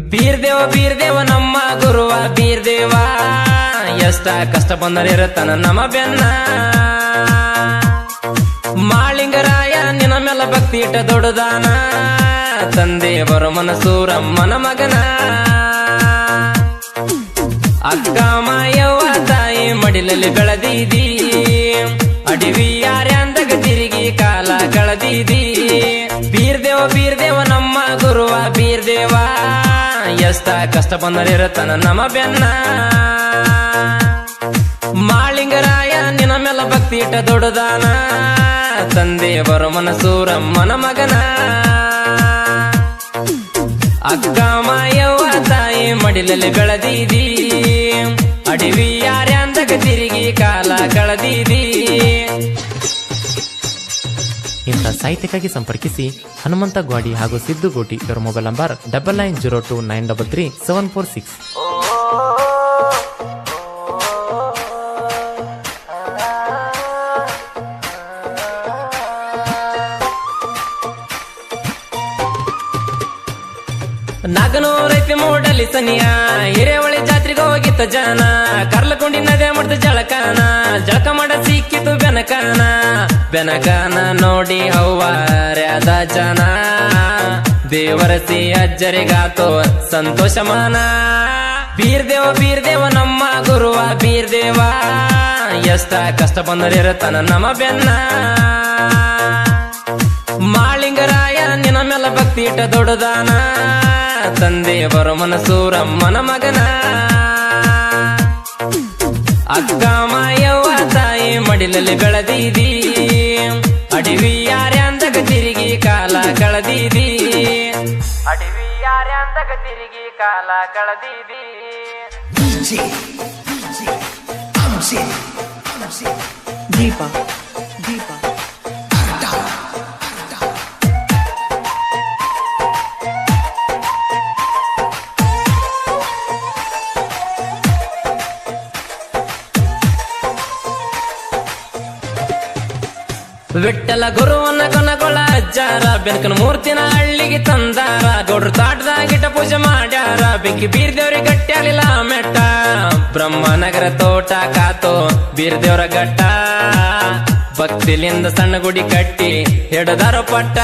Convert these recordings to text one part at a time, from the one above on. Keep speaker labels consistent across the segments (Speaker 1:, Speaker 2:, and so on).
Speaker 1: ಬೀರ್ದೇವ ಬೀರ್ದೇವ, ನಮ್ಮ ಗುರುವ ಬೀರ್ದೇವ. ಎಷ್ಟ ಕಷ್ಟ ಬಂದರಿರತನ ನಮ್ಮ ಬೆನ್ನ. ಮಾಳಿಂಗರಾಯ, ನಿನ್ನ ಮೇಲೆ ಭಕ್ತಿ ಇಟ್ಟ ದೊಡ್ಡದಾನ. ತಂದೆ ಬರೋ ಮನಸೂರಮ್ಮನ ಮಗನ. ಅಕ್ಕ ಮಾಯವ ತಾಯಿ ಮಡಿಲಲ್ಲಿ ಬೆಳೆದಿದಿ. ಅಡಿವಿ ಯಾರ್ಯಾಂದಾಗ ತಿರುಗಿ ಕಾಲ ಕಳೆದಿದಿ. ಬೀರ್ದೇವ ಬೀರ್ದೇವ, ನಮ್ಮ ಗುರುವ ಬೀರ್ದೇವ. ಎಷ್ಟ ಕಷ್ಟ ಬಂದರಿರತನ ನಮ ಬೆನ್ನ. ಮಾಳಿಂಗರಾಯ ನಿನ ಮೇಲೆ ಭಕ್ತಿ ಇಟ್ಟ ದೊಡ್ಡದಾನ. ತಂದೆ ಬರೋ ಮನಸೂರಮ್ಮನ ಮಗನ. ಅಕ್ಕ, ಮಾಯವ್ವ, ತಾಯಿ ಮಡಿಲಲ್ಲಿ ಬೆಳೆದಿದಿ. ಅಡಿವಿ ಯಾರ್ಯಾಂದಾಗ ತಿರುಗಿ ಕಾಲ ಕಳೆದಿದಿ.
Speaker 2: ಸಾಹಿತ್ಯಕ್ಕಾಗಿ ಸಂಪರ್ಕಿಸಿ ಹನುಮಂತ ಗ್ವಾಡಿ ಹಾಗೂ ಸಿದ್ದು ಗೋಟಿ. ಇವರ mobile number double nine zero two nine double three seven four six.
Speaker 1: ನಾಗನೂರೈತಿ ಮೂಡಲಿ ಸನಿಯ ಹಿರೇವಳಿ ಹೋಗಿತ್ತ ಜನ. ಕರ್ಲಕೊಂಡಿ ನದೆ ಮಾಡ್ತ ಜಳಕಾನ. ಜಳಕ ಮಾಡ ಸಿಕ್ಕಿತು ಬೆನಕಾನ. ಬೆನಕಾನ ನೋಡಿ ಹೌವಾರ್ಯಾದ ಜನ. ದೇವರಸಿ ಅಜ್ಜರಿಗಾತು ಸಂತೋಷ ಮಾನ ಬೀರ್ದೇವ ಬೀರ್ದೇವ, ನಮ್ಮ ಗುರುವ ಬೀರ್ದೇವ. ಎಷ್ಟ ಕಷ್ಟ ಬಂದರಿರುತ್ತಾನ ನಮ್ಮ ಬೆನ್ನ. ಮಾಳಿಂಗರಾಯ ನಿನ್ನ ಮೇಲೆ ಭಕ್ತಿ ಇಟ್ಟ ದೊಡ್ಡದಾನ. ತಂದೆ ಬರಮನ ಮನಸೂರಮ್ಮನ ಮಗನ ಅಕ್ಕ ಮಾಯವ್ವ ತಾಯಿ ಮಡಿಲಲ್ಲಿ ಬೆಳೆದಿದಿ ಅಡಿವಿ ಯಾರ್ಯಾಂದಾಗ ತಿರುಗಿ ಕಾಲ ಕಳೆದಿದಿ ಅಡಿವಿ ಯಾರ್ಯಾಂದಾಗ ತಿರುಗಿ ಕಾಲ ಕಳೆದಿದಿ
Speaker 3: ದೀಪ ದೀಪ
Speaker 1: ವಿಠಲ ಗುರುವನ್ನ ಕೊನಗೊಳ ಅಜ್ಜಾರ, ಬೆನಕನ ಮೂರ್ತಿನ ಹಳ್ಳಿಗೆ ತಂದಾರ. ಗೌಡ್ರ ತಾಟದಾಗಿಟ್ಟ ಪೂಜೆ ಮಾಡ್ಯಾರ. ಬೆಂಕಿ ಬೀರ್ದೇವ್ರಿ ಗಟ್ಟಿಯಾಗಲಿಲ್ಲ ಮೆಟ್ಟ. ಬ್ರಹ್ಮನಗರ ತೋಟ ಕಾತು ಬೀರ್ದೇವ್ರ ಗಟ್ಟ. ಭಕ್ತಿಲಿಂದ ಸಣ್ಣ ಗುಡಿ ಕಟ್ಟಿ ಹಿಡದಾರ ಪಟ್ಟ.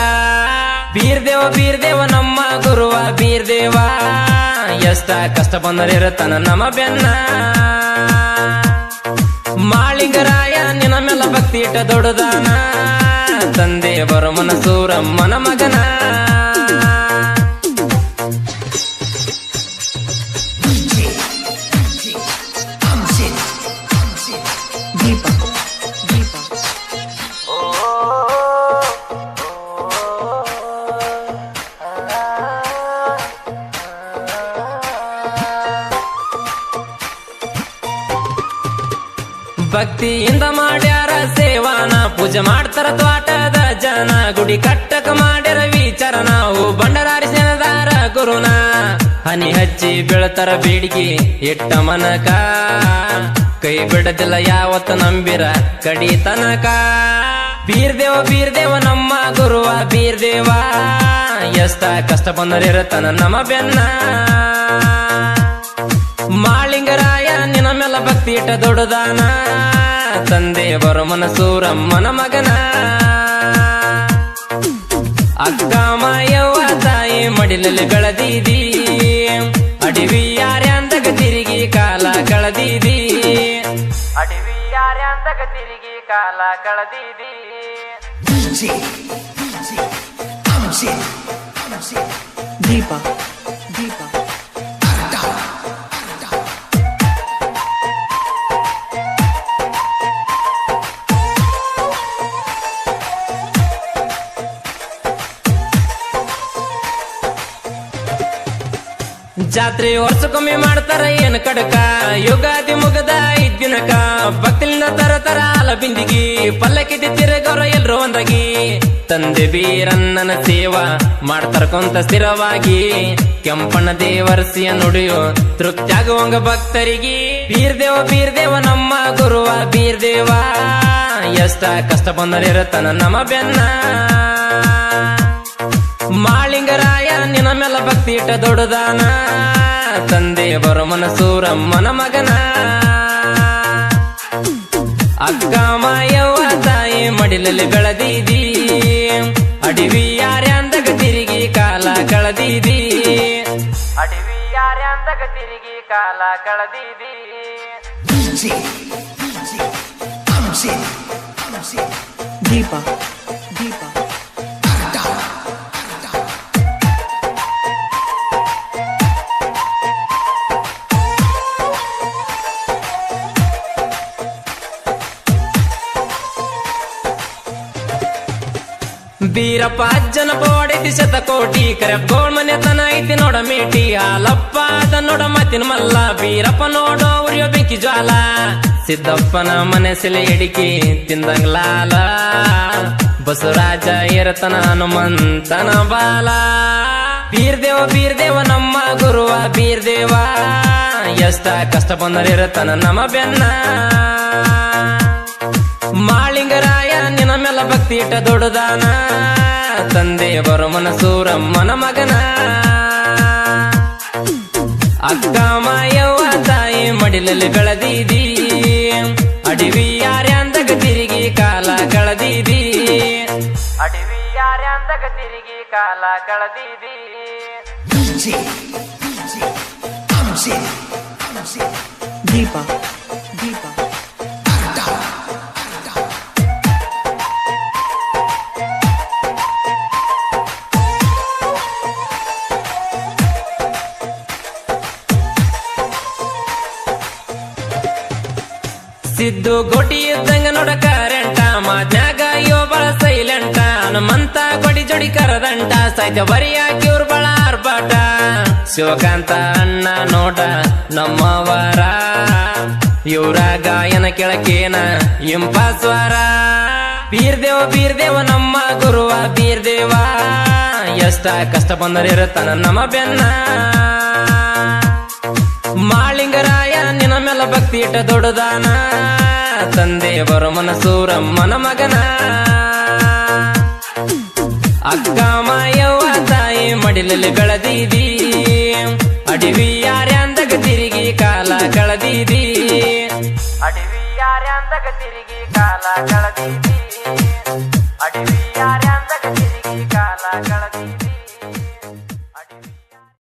Speaker 1: ಬೀರ್ದೇವ ಬೀರ್ದೇವ, ನಮ್ಮ ಗುರುವ ಬೀರ್ದೇವ. ಎಷ್ಟ ಕಷ್ಟ ಬಂದರಿರುತ್ತಾನ ನಮ್ಮ ಬೆನ್ನ. ಮಾಳಿಂಗರಾಯ ನಿನ್ನ ಮೇಲೆ ಭಕ್ತಿ ಇಟ್ಟ ದೊಡ್ಡದಾನ. ತಂದೆಯ ಬರೋ ಮನಸೂರಮ್ಮನ ಮಗನ. ಭಕ್ತಿಯಿಂದ ಮಾಡ್ಯಾರ ಸೇವಾನ. ಪೂಜೆ ಮಾಡ್ತಾರ ತ್ವಾಟದ ಜನ. ಗುಡಿ ಕಟ್ಟಕ ಮಾಡ್ಯಾರ ವಿಚಾರ ನಾವು ಬಂಡರಾರಿಸಿನದಾರ ಗುರುನ. ಹನಿ ಹಚ್ಚಿ ಬೆಳತರ ಬೇಡಿಕೆ ಇಟ್ಟ ಮನಕ. ಕೈ ಬಿಡದಿಲ್ಲ ಯಾವತ್ತ ನಂಬಿರ ಕಡಿ ತನಕ. ಬೀರ್ದೇವ ಬೀರ್ದೇವ, ನಮ್ಮ ಗುರುವ, ಬೀರ್ದೇವ. ಎಷ್ಟ ಕಷ್ಟ ಬಂದರಿರತನ ನಮ್ಮ ಬೆನ್ನ. ಮಾಳಿಂಗರಾಯ ನಿನ್ನ ದೊಡದಾನ ತಂದೆ ಬರಮನ ಮನಸೂರಮ್ಮನ ಮಗನ. ಅಕ್ಕ ಮಾಯವ್ವ ತಾಯಿ ಮಡಿಲಲ್ಲಿ ಕಳದೀದಿ ಅಡಿವಿ ಯಾರ್ಯಾಂದಾಗ ತಿರುಗಿ ಕಾಲ ಕಳದೀದಿ. ಅಡಿವಿ ಯಾರ್ಯಾಂದಗ ತಿರುಗಿ ಕಾಲ ಕಳೆದಿದಿ.
Speaker 3: ದೀಪ.
Speaker 1: ಜಾತ್ರೆ ವರ್ಷಕ್ಕೊಮ್ಮೆ ಮಾಡ್ತಾರ ಏನ್ ಕಡಕ? ಯುಗಾದಿ ಮುಗದ ಇದ್ದಿನಕ. ಭಕ್ತಿಲಿಂದ ತರ ತರ ಅಲ ಬಿಂದಿಗಿ. ಪಲ್ಲಕ್ಕಿದ್ದಿ ತಿರುಗವ್ರ ಎಲ್ರು ಒಂದಾಗಿ. ತಂದೆ ಸೇವಾ ಮಾಡ್ತಾರ ಕೊಂತ ಸ್ಥಿರವಾಗಿ. ಕೆಂಪಣ್ಣ ದೇವರಸಿಯ ನುಡಿಯು ತೃಪ್ತಿಯಾಗುವಂಗ ಭಕ್ತರಿಗೆ. ಬೀರ್ದೇವ ಬೀರ್ದೇವ, ನಮ್ಮ ಗುರುವ, ಬೀರ್ದೇವ. ಎಷ್ಟ ಕಷ್ಟ ಬಂದರಿರತನ ನಮ್ಮ ಬೆನ್ನ. ಮಾಳಿಂಗರಾಯ ನಿನ್ನ ಮೇಲೆ ಭಕ್ತಿ ಇಟ್ಟ ದೊಡ್ಡದಾನ ತಂದೆ ಬರೋ ಮನಸೂರಮ್ಮನ ಮಗನ. ಅಕ್ಕ ಮಾಯವ್ವ ತಾಯಿ ಮಡಿಲಲ್ಲಿ ಬೆಳೆದಿದಿ, ಅಡಿವಿ ಯಾರ್ಯಾಂದಾಗ ತಿರುಗಿ ಕಾಲ ಕಳೆದಿದಿ. ಅಡಿವಿ ಯಾರ್ಯಾಂದಾಗ ತಿರುಗಿ ಕಾಲ ಕಳೆದಿದಿ.
Speaker 3: Deepa.
Speaker 1: ಬೀರಪ್ಪ ಅಜ್ಜನ ಬೋಡೈತಿ ಶತಕೋಟಿ ಕರೆ ಮನೆ ತನ ಐತಿ ನೋಡ ಮೇಟಿ, ಹಾಲಪ್ಪ ಅದ ನೋಡ ಮತ್ತಿನ ಮಲ್ಲ, ಬೀರಪ್ಪ ನೋಡೋ ಉರಿಯೋ ಬೆಂಕಿ ಜ್ವಾಲ, ಸಿದ್ದಪ್ಪನ ಮನೆ ಸೆಲೆ ಎಡಿಕೆ ತಿಂದಂಗ್ ಲಾಲ, ಬಸವರಾಜ ಏರತನ ಹನುಮಂತನ ಬಾಲ. ಬೀರ್ದೇವ ಬೀರ್ದೇವ, ನಮ್ಮ ಗುರುವ ಬೀರ್ದೇವ, ಎಷ್ಟ ಕಷ್ಟ ಬಂದರಿರತನ ನಮ್ಮ ಬೆನ್ನ. ಮಾಳಿಂಗರಾಯ ನಿನ್ನ ಮೇಲೆ ಭಕ್ತಿ ಇಟ್ಟ ದೊಡ್ಡದಾನ ತಂದೆಯ ಬರಮನ ಸೂರಮ್ಮನ ಮಗನ ಅಕ್ಕ ಮಾಯವ್ವ ತಾಯಿ ಮಡಿಲಲ್ಲಿ ಬೆಳೆದಿದಿ ಅಡಿವಿ ಯಾರ್ಯಾಂದಾಗ ತಿರುಗಿ ಕಾಲ ಕಳೆದಿದಿ ಅಡಿವಿ ಯಾರ್ಯಾಂದಾಗ ತಿರುಗಿ ಕಾಲ ಕಳೆದಿದಿ
Speaker 3: Deepa.
Speaker 1: ಸಿದ್ದು ಗೋಟಿ ಇದ್ದಂಗ ನೋಡ ಕರೆಂಟ ಮಾಜಾಗ ಅಯ್ಯೋ ಬಳ ಸೈಲೆಂಟ ಹನುಮಂತ ಕೊಡಿ ಜೋಡಿ ಕರದಂಟ ಸಾಯ್ತ ಬರಿಯಾಕಿ ಇವ್ರ ಬಳ ಆರ್ಭಟ. ಶಿವಕಾಂತ ಅಣ್ಣ ನೋಡ ನಮ್ಮವರ, ಇವ್ರ ಗಾಯನ ಕೆಳಕೇನ ಇಂಪಾಸ್ವರ. ಬೀರ್ದೇವ ಬೀರ್ದೇವ, ನಮ್ಮ ಗುರುವ ಬೀರ್ದೇವ, ಎಷ್ಟ ಕಷ್ಟ ಬಂದರಿರುತ್ತಾನ ನಮ್ಮ ಬೆನ್ನ. ನಿನ್ನ ದೊಡದಾನ ತಂದೆ ಬರೋ ಮನಸೂರಮ್ಮನ ಮಗನ. ಅಕ್ಕ ಮಾಯವ್ವ ತಾಯಿ ಮಡಿಲಲ್ಲಿ ಬೆಳೆದಿದಿ, ಅಡಿವಿ ಯಾರ್ಯಾಂದಾಗ ತಿರುಗಿ ಕಾಲ ಕಳೆದಿದಿ. ಅಡಿವಿ ಯಾರ್ಯಾಂದಾಗ ತಿರುಗಿ ಕಾಲ ಕಳೆದಿದಿ, ಅಡಿವಿ ಯಾರ್ಯಾಂದಾಗ ತಿರುಗಿ ಕಾಲ ಕಳೆದಿದಿ.